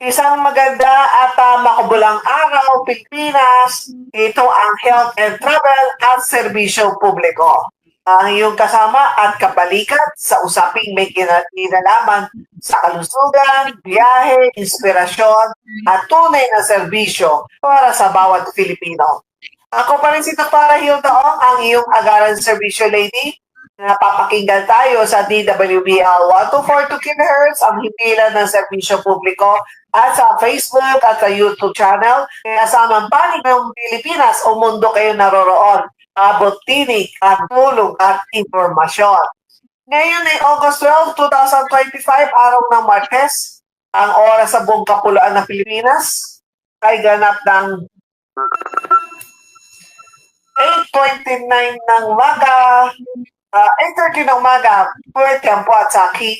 Isang maganda at uh, makabulang araw, Pilipinas. Ito ang Health and Travel at Serbisyo Publiko. Ang iyong kasama at kabalikat sa usaping may kina- kinalaman sa kalusugan, biyahe, inspirasyon at tunay na serbisyo para sa bawat Filipino. Ako pa rin si Tara Hilda Ong, ang iyong agaran serbisyo lady. Napapakinggan tayo sa DWBL 1242 kHz, ang himpilan ng serbisyo publiko at sa Facebook at sa YouTube channel. Kaya sa anong panig ng Pilipinas o mundo kayo naroroon, abot tinig at tulong at informasyon. Ngayon ay August 12, 2025, araw ng Martes. Ang oras sa buong kapuluan ng Pilipinas ay ganap ng 8.29 ng umaga, uh, 8.30 ng umaga, Puerto Campo at Saki.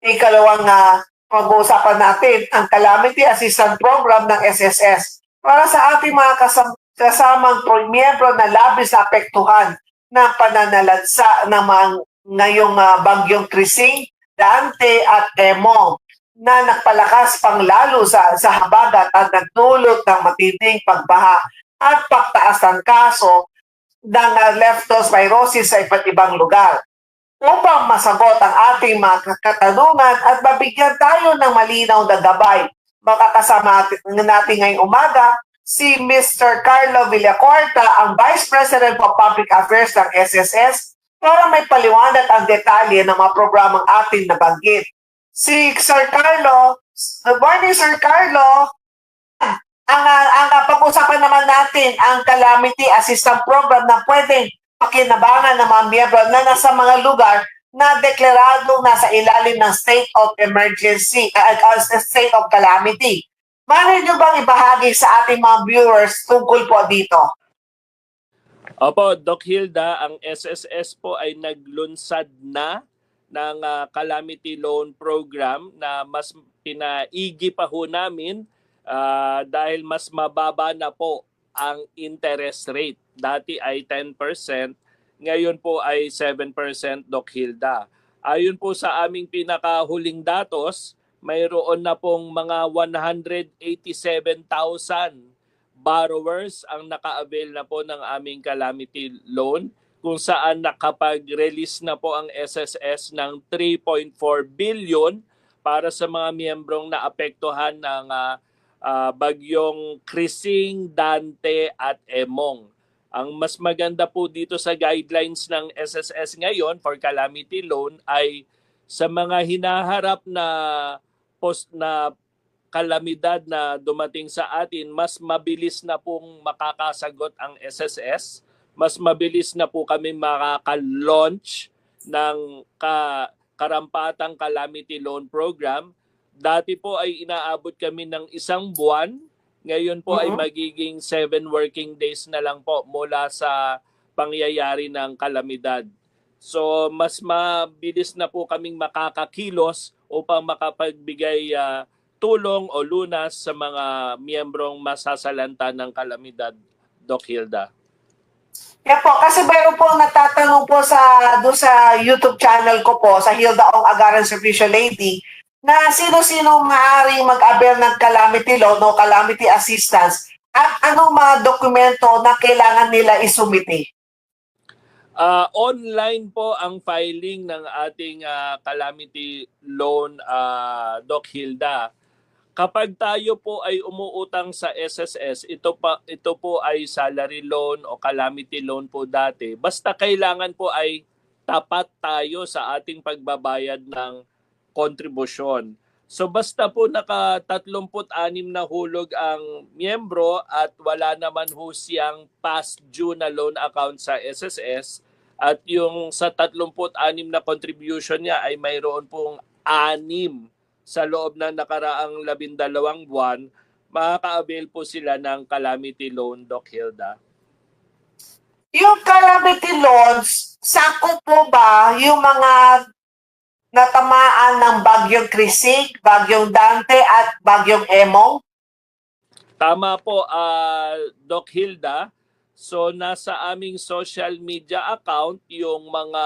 Ikalawang uh, pag-uusapan natin ang Calamity Assistance Program ng SSS para sa ating mga kasam- kasamang miyembro na labis na apektuhan ng pananalansa ng mga ngayong uh, bagyong Krising, Dante at Emo na nagpalakas pang lalo sa, sa habagat at nagdulot ng matinding pagbaha at pagtaas ng kaso ng uh, leptospirosis sa iba't ibang lugar. Upang masagot ang ating mga katanungan at mabigyan tayo ng malinaw na gabay, makakasama natin, ngayong umaga si Mr. Carlo Villacorta, ang Vice President for Public Affairs ng SSS, para may paliwanag ang detalye ng mga programang ating nabanggit. Si Sir Carlo, good morning Sir Carlo, ang, ang pag-usapan naman natin ang calamity assistance program na pwedeng pakinabangan ng mga miyembro na nasa mga lugar na deklarado nasa ilalim ng state of emergency, uh, uh, state of calamity. Maaari nyo bang ibahagi sa ating mga viewers tungkol po dito? Opo, Doc Hilda, ang SSS po ay naglunsad na ng ah, calamity loan program na mas pinaigi pa ho namin ah, dahil mas mababa na po ang interest rate. Dati ay 10%, ngayon po ay 7% Doc Hilda. Ayon po sa aming pinakahuling datos, mayroon na pong mga 187,000 borrowers ang naka-avail na po ng aming calamity loan kung saan nakapag-release na po ang SSS ng 3.4 billion para sa mga miyembrong naapektuhan ng ah, ah, bagyong Krising, Dante at Emong. Ang mas maganda po dito sa guidelines ng SSS ngayon for calamity loan ay sa mga hinaharap na post na kalamidad na dumating sa atin, mas mabilis na pong makakasagot ang SSS. Mas mabilis na po kami makaka-launch ng ka, karampatang calamity loan program. Dati po ay inaabot kami ng isang buwan. Ngayon po ay Mhm. magiging seven working days na lang po mula sa pangyayari ng kalamidad. So mas mabilis na po kaming makakakilos upang makapagbigay ah, tulong o lunas sa mga miyembrong masasalanta ng kalamidad, Doc Hilda. Yan po, kasi mayroon po nagtatanong po sa, doon sa YouTube channel ko po, sa Hilda Ong Agaran Servicio Lady, na sino-sino maaaring mag-avail ng calamity loan o calamity assistance at anong mga dokumento na kailangan nila isumiti. Ah, online po ang filing ng ating ah, calamity loan, ah, Doc Hilda. Kapag tayo po ay umuutang sa SSS, ito pa ito po ay salary loan o calamity loan po dati. Basta kailangan po ay tapat tayo sa ating pagbabayad ng kontribusyon. So basta po naka 36 na hulog ang miyembro at wala naman ho siyang past due na loan account sa SSS at yung sa 36 na contribution niya ay mayroon pong anim sa loob ng nakaraang labindalawang buwan, makaka-avail po sila ng calamity loan, Doc Hilda. Yung calamity loans, sako po ba yung mga natamaan ng bagyong Krisig, bagyong Dante at bagyong Emong? Tama po, ah, Doc Hilda. So nasa aming social media account yung mga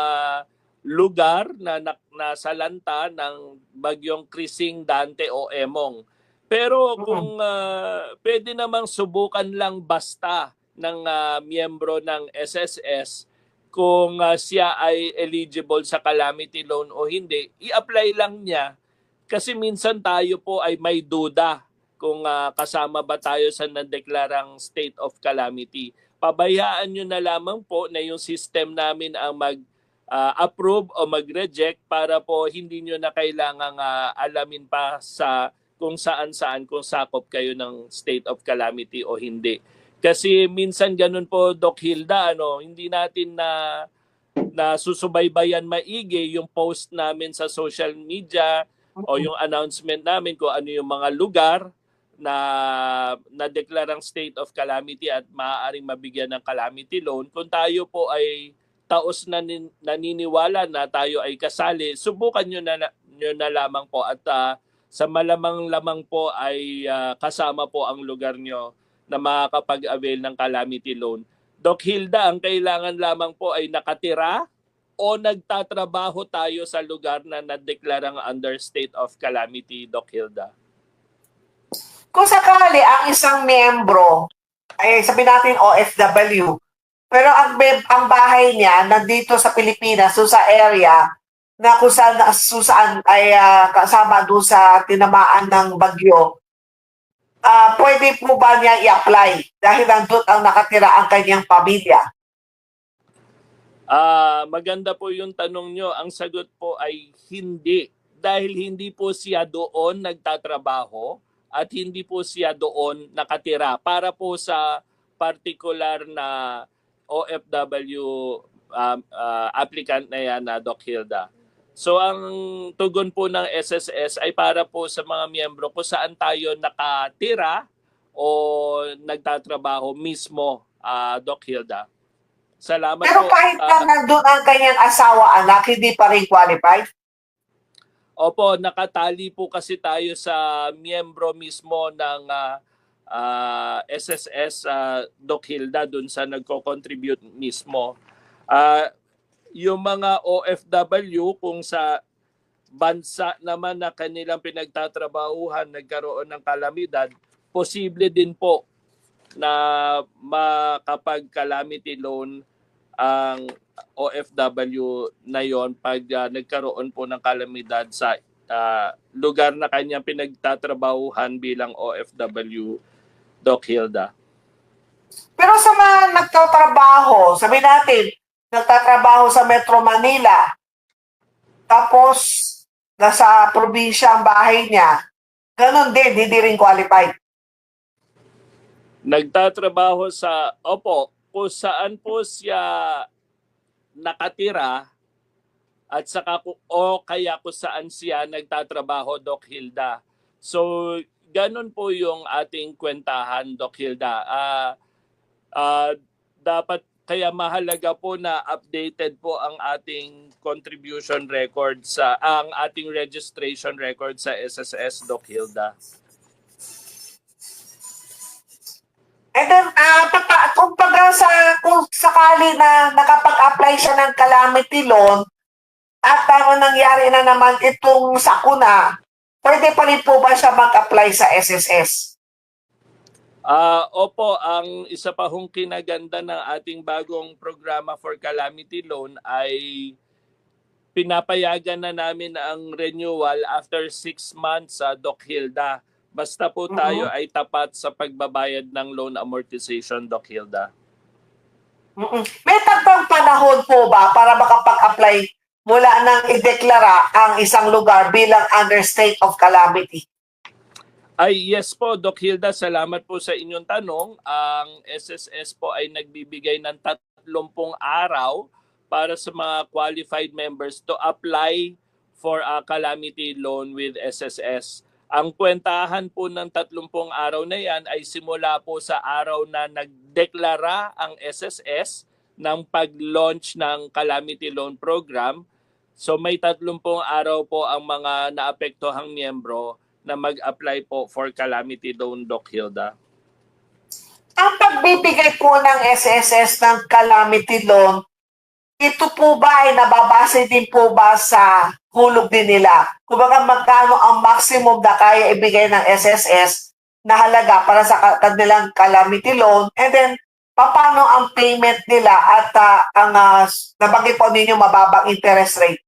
lugar na, na nasalanta ng bagyong Krising Dante o Emong. Pero kung ah, pwede namang subukan lang basta ng ah, miyembro ng SSS kung ah, siya ay eligible sa calamity loan o hindi, i-apply lang niya kasi minsan tayo po ay may duda kung ah, kasama ba tayo sa nadeklarang state of calamity. Pabayaan nyo na lamang po na yung system namin ang mag ah, approve o mag-reject para po hindi nyo na kailangang ah, alamin pa sa kung saan-saan kung sakop kayo ng state of calamity o hindi. Kasi minsan ganun po Doc Hilda ano, hindi natin na na susubaybayan maigi yung post namin sa social media o yung announcement namin kung ano yung mga lugar na nadeklarang state of calamity at maaaring mabigyan ng calamity loan. Kung tayo po ay taos na nin- naniniwala na tayo ay kasali, subukan nyo na, nyo na lamang po. At ah, sa malamang lamang po ay ah, kasama po ang lugar nyo na makakapag-avail ng calamity loan. Doc Hilda, ang kailangan lamang po ay nakatira o nagtatrabaho tayo sa lugar na nadeklarang under state of calamity, Doc Hilda? Kung sakali ang isang miyembro, ay sabi natin OFW, pero ang, ang bahay niya nandito sa Pilipinas, so sa area, na kung saan, kung saan ay ah, kasama doon sa tinamaan ng bagyo, ah pwede po ba niya i-apply dahil nandun ang nakatira ang kanyang pamilya? Ah, maganda po yung tanong nyo. Ang sagot po ay hindi. Dahil hindi po siya doon nagtatrabaho at hindi po siya doon nakatira para po sa particular na OFW um, ah, applicant na yan na Doc Hilda. So ang tugon po ng SSS ay para po sa mga miyembro kung saan tayo nakatira o nagtatrabaho mismo, ah, Doc Hilda. Salamat Pero po. kahit ah, na nandun ang kanyang asawa, anak, hindi pa rin qualified? Opo, nakatali po kasi tayo sa miyembro mismo ng ah, ah, SSS ah, Doc Hilda dun sa nagko-contribute mismo. Ah, yung mga OFW kung sa bansa naman na kanilang pinagtatrabahuhan nagkaroon ng kalamidad, posible din po na makapag-calamity loan ang OFW na yon pag ah, nagkaroon po ng kalamidad sa ah, lugar na kanyang pinagtatrabahuhan bilang OFW, Doc Hilda. Pero sa mga nagtatrabaho, sabi natin, nagtatrabaho sa Metro Manila, tapos nasa probinsya ang bahay niya, ganun din, hindi rin qualified. Nagtatrabaho sa, opo, kung saan po siya nakatira at saka o kaya kung saan siya nagtatrabaho, Doc Hilda. So, ganun po yung ating kwentahan, Doc Hilda. Ah, ah, dapat kaya mahalaga po na updated po ang ating contribution record sa ang ating registration record sa SSS Doc Hilda. And then, ah papa, kung baga sa, kung sakali na nakapag-apply siya ng calamity loan, at ano nangyari na naman itong sakuna, pwede pa rin po ba siya mag-apply sa SSS? Ah, opo, ang isa pa hong kinaganda ng ating bagong programa for calamity loan ay pinapayagan na namin ang renewal after six months sa Doc Hilda. Basta po tayo ay tapat sa pagbabayad ng loan amortization, Doc Hilda. Mm-mm. May tagbang panahon po ba para makapag-apply mula nang ideklara ang isang lugar bilang under state of calamity? Ay, yes po, Doc Hilda, salamat po sa inyong tanong. Ang SSS po ay nagbibigay ng 30 araw para sa mga qualified members to apply for a calamity loan with SSS. Ang kwentahan po ng 30 araw na yan ay simula po sa araw na nagdeklara ang SSS ng pag-launch ng calamity loan program. So may 30 araw po ang mga naapektuhang miyembro na mag-apply po for calamity loan, Doc Hilda. Ang pagbibigay po ng SSS ng calamity loan, ito po ba ay nababase din po ba sa hulog din nila? Kumbaga magkano ang maximum na kaya ibigay ng SSS na halaga para sa ka- kanilang calamity loan and then paano ang payment nila at ah, ang uh, nabanggit po ninyo mababang interest rate?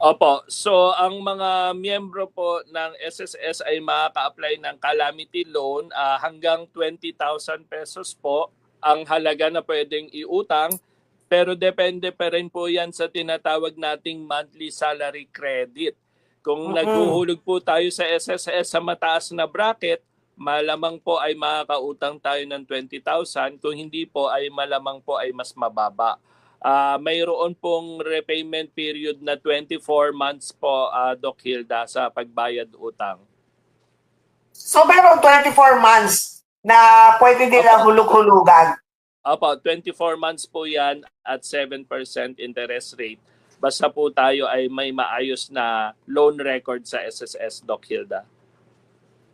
Opo, so ang mga miyembro po ng SSS ay makaka-apply ng calamity loan ah, hanggang 20,000 pesos po ang halaga na pwedeng iutang pero depende pa rin po yan sa tinatawag nating monthly salary credit. Kung Mhm. naghuhulog po tayo sa SSS sa mataas na bracket, malamang po ay makakautang tayo ng 20,000. Kung hindi po ay malamang po ay mas mababa. Ah, mayroon pong repayment period na 24 months po, ah, Doc Hilda, sa pagbayad utang. So meron 24 months na pwede nila hulog-hulugan. Opo, 24 months po yan at 7% interest rate. Basta po tayo ay may maayos na loan record sa SSS, Doc Hilda.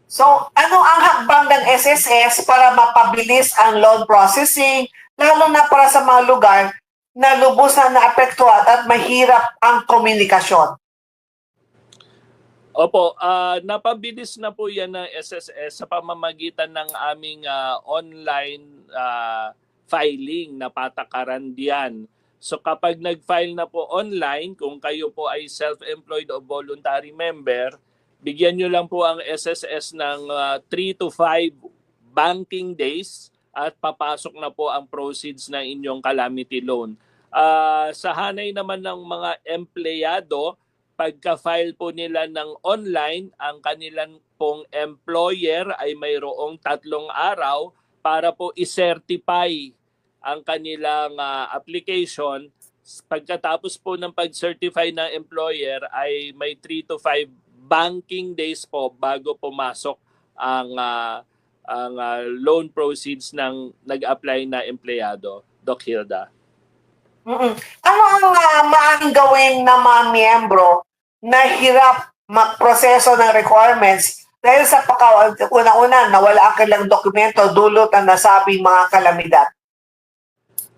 So, ano ang hakbang ng SSS para mapabilis ang loan processing, lalo na para sa mga lugar na lubos na naapektuhan at mahirap ang komunikasyon? Opo, ah napabilis na po yan ng SSS sa pamamagitan ng aming ah, online ah, filing na patakaran diyan. So kapag nag-file na po online, kung kayo po ay self-employed o voluntary member, bigyan nyo lang po ang SSS ng 3 to 5 banking days at papasok na po ang proceeds na inyong calamity loan. Ah, sa hanay naman ng mga empleyado, pagka-file po nila ng online, ang kanilang pong employer ay mayroong tatlong araw para po i-certify ang kanilang ah, application. Pagkatapos po ng pag-certify ng employer ay may 3 to 5 banking days po bago pumasok ang ah, ang ah, loan proceeds ng nag-apply na empleyado. Doc Hilda. Ano ang uh, maaaring gawin ng mga miyembro na hirap magproseso ng requirements dahil sa pagka una-una nawala ang kanilang dokumento dulot ang nasabing mga kalamidad?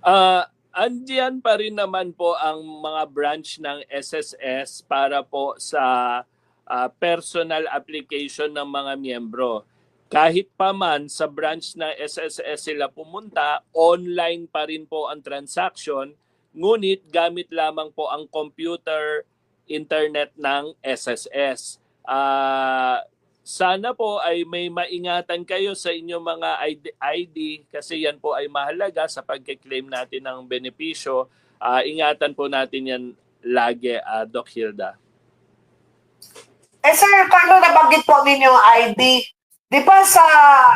Ah, andiyan pa rin naman po ang mga branch ng SSS para po sa ah, personal application ng mga miyembro. Kahit pa man sa branch ng SSS sila pumunta, online pa rin po ang transaction, ngunit gamit lamang po ang computer internet ng SSS. Ah, sana po ay may maingatan kayo sa inyong mga ID, ID kasi yan po ay mahalaga sa pagkiklaim natin ng benepisyo. Ah, ingatan po natin yan lagi, ah, Doc Hilda. Eh sir, kano nabanggit po ninyo ID? Di ba sa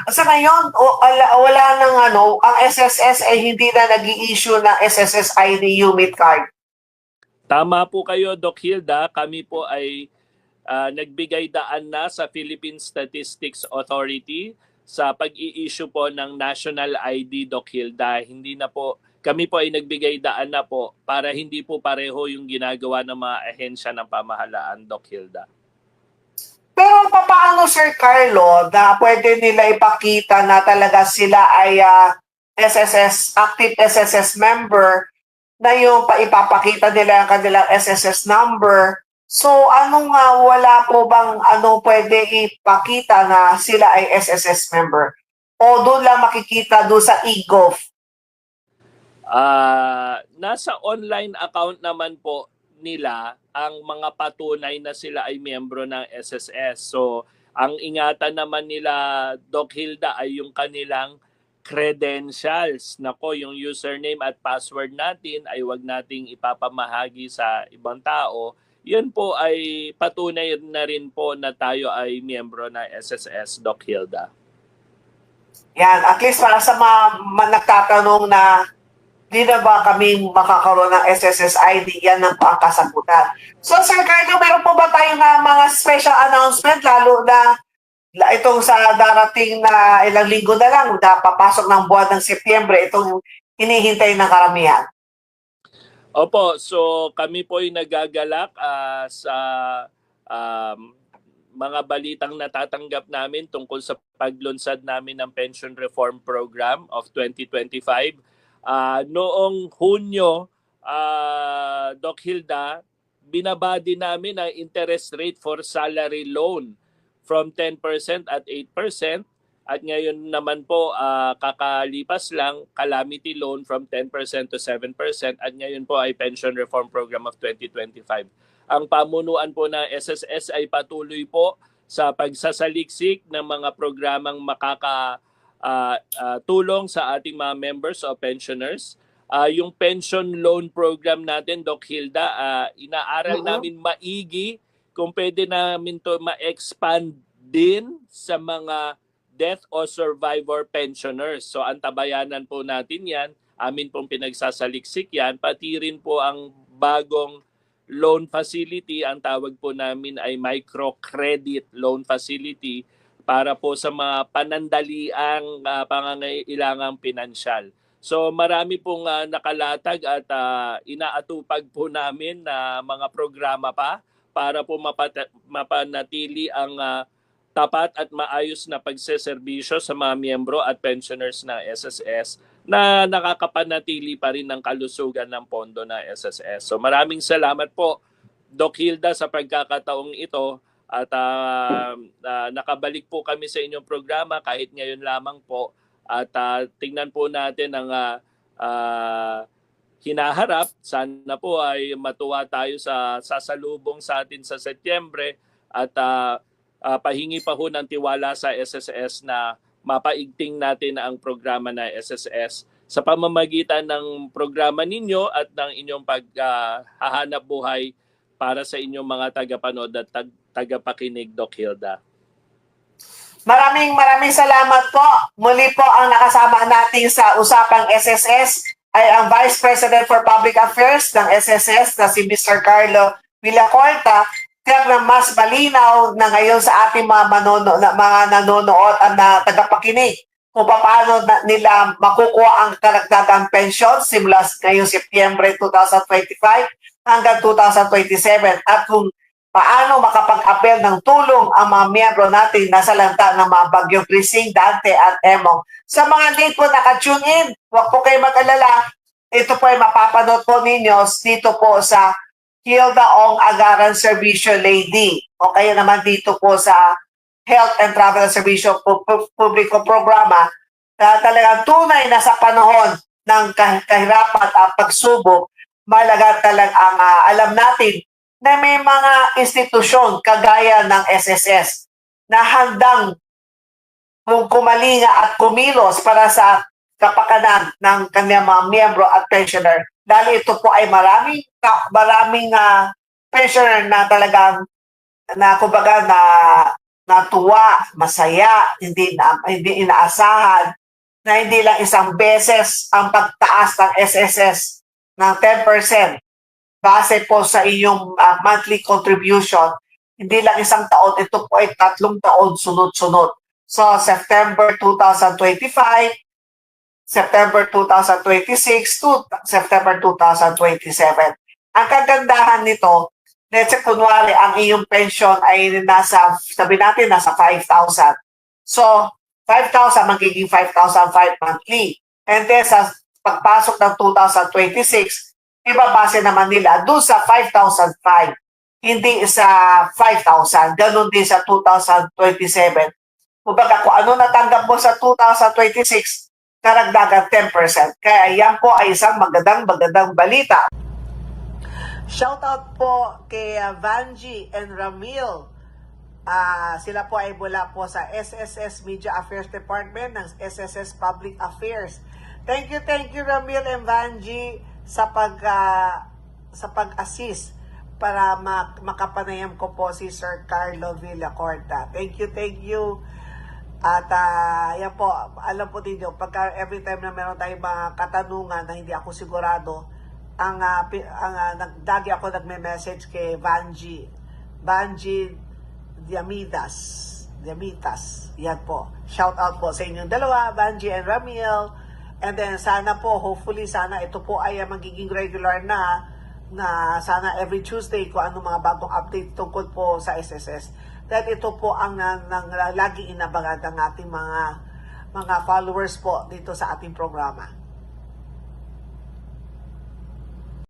sa ngayon o, wala, wala nang ano, ang SSS ay hindi na nag issue ng SSS ID unit card. Tama po kayo, Doc Hilda. Kami po ay ah, nagbigay daan na sa Philippine Statistics Authority sa pag-i-issue po ng National ID, Doc Hilda. Hindi na po, kami po ay nagbigay daan na po para hindi po pareho yung ginagawa ng mga ahensya ng pamahalaan, Doc Hilda. Pero paano Sir Carlo na pwede nila ipakita na talaga sila ay ah, SSS, active SSS member na yung pa ipapakita nila ang kanilang SSS number. So anong nga wala po bang ano pwede ipakita na sila ay SSS member? O doon lang makikita doon sa eGov? Ah, nasa online account naman po nila ang mga patunay na sila ay miyembro ng SSS. So, ang ingatan naman nila Doc Hilda ay yung kanilang credentials. Nako, yung username at password natin ay wag nating ipapamahagi sa ibang tao. Yun po ay patunay na rin po na tayo ay miyembro ng SSS Doc Hilda. Yan, at least para sa mga, mga nagtatanong na di na ba kami makakaroon ng SSS ID, yan ang ang kasagutan. So Sir Carlo, meron po ba tayong uh, mga special announcement lalo na itong sa darating na ilang linggo na lang na papasok ng buwan ng Setyembre, itong hinihintay ng karamihan. Opo, so kami po ay nagagalak ah, sa um, mga balitang natatanggap namin tungkol sa paglunsad namin ng Pension Reform Program of 2025. Ah, noong Hunyo, ah, Doc Hilda, binaba din namin ang interest rate for salary loan from 10% at 8%. At ngayon naman po, ah, kakalipas lang, calamity loan from 10% to 7%. At ngayon po ay Pension Reform Program of 2025. Ang pamunuan po ng SSS ay patuloy po sa pagsasaliksik ng mga programang makaka ah, ah, tulong sa ating mga members o pensioners. Ah, yung pension loan program natin, Doc Hilda, ah, inaaral Oo. namin maigi kung pwede namin to ma-expand din sa mga death o survivor pensioners. So antabayanan po natin yan. Amin pong pinagsasaliksik yan. Pati rin po ang bagong loan facility. Ang tawag po namin ay microcredit loan facility para po sa mga panandaliang uh, pangangailangang pinansyal. So marami pong ah, nakalatag at ah, inaatupag po namin na mga programa pa para po mapata- mapanatili ang ah, tapat at maayos na pagseserbisyo sa mga miyembro at pensioners ng SSS na nakakapanatili pa rin ng kalusugan ng pondo ng SSS. So maraming salamat po Doc Hilda sa pagkakataong ito at ah, ah, nakabalik po kami sa inyong programa kahit ngayon lamang po. At ah, tingnan po natin ang ah, ah, hinaharap. Sana po ay matuwa tayo sa sasalubong sa atin sa Setyembre. At ah, ah, pahingi pa ho ng tiwala sa SSS na mapaigting natin ang programa na SSS sa pamamagitan ng programa ninyo at ng inyong paghahanap buhay para sa inyong mga tagapanood at tag- tagapakinig, Doc Hilda. Maraming maraming salamat po. Muli po ang nakasama natin sa usapang SSS ay ang Vice President for Public Affairs ng SSS na si Mr. Carlo Villacorta. Kaya na mas malinaw na ngayon sa ating mga, manono, na, mga nanonood at na tagapakinig kung paano na, nila makukuha ang karagdagang pensyon simula ngayong Setyembre 2025 hanggang 2027 at kung paano makapag-appel ng tulong ang mga miyembro natin na sa lanta ng mga bagyong Krising, Dante at Emong. Sa mga hindi po naka-tune in, huwag po kayo mag-alala. Ito po ay mapapanood po ninyo dito po sa Hilda Ong Agaran Servicio Lady o kaya naman dito po sa Health and Travel Pu- Publiko Programa na talagang tunay na sa panahon ng kah- kahirapan at pagsubok, malaga talagang ang ah, alam natin na may mga institusyon kagaya ng SSS na handang kumalinga at kumilos para sa kapakanan ng kanyang mga miyembro at pensioner. Dahil ito po ay maraming maraming ah, pensioner na talagang na kumbaga na natuwa, masaya, hindi na, hindi inaasahan na hindi lang isang beses ang pagtaas ng SSS ng 10% base po sa inyong ah, monthly contribution, hindi lang isang taon, ito po ay tatlong taon sunod-sunod. So, September 2025, September 2026 to September 2027. Ang kagandahan nito, let's say kunwari ang iyong pension ay nasa, sabi natin, nasa 5,000. So, 5,000 magiging 5,005 monthly. And then sa pagpasok ng 2026, ibabase naman nila doon sa 5,005. Hindi sa 5,000. Ganon din sa 2027. Kumbaga kung ano natanggap mo sa 2026, karagdagan 10%. Kaya yan po ay isang magandang magandang balita. Shoutout po kay uh, Vanji and Ramil. Ah, sila po ay mula po sa SSS Media Affairs Department ng SSS Public Affairs. Thank you, thank you Ramil and Vanji sa pag ah, sa pag-assist para mak- makapanayam ko po si Sir Carlo Villacorta. Thank you, thank you. At ah, yan po, alam po ninyo, pagka every time na meron tayong mga katanungan na hindi ako sigurado, ang, pi- ang ah, nag, dagi ako nagme-message kay Vanji. Vanji Diamitas. Diamitas. Yan po. Shout out po sa inyong dalawa, Vanji and Ramil. And then sana po, hopefully sana ito po ay ah, magiging regular na na sana every Tuesday kung ano mga bagong update tungkol po sa SSS. Dahil ito po ang nang, nang laging inabangan ng ating mga mga followers po dito sa ating programa.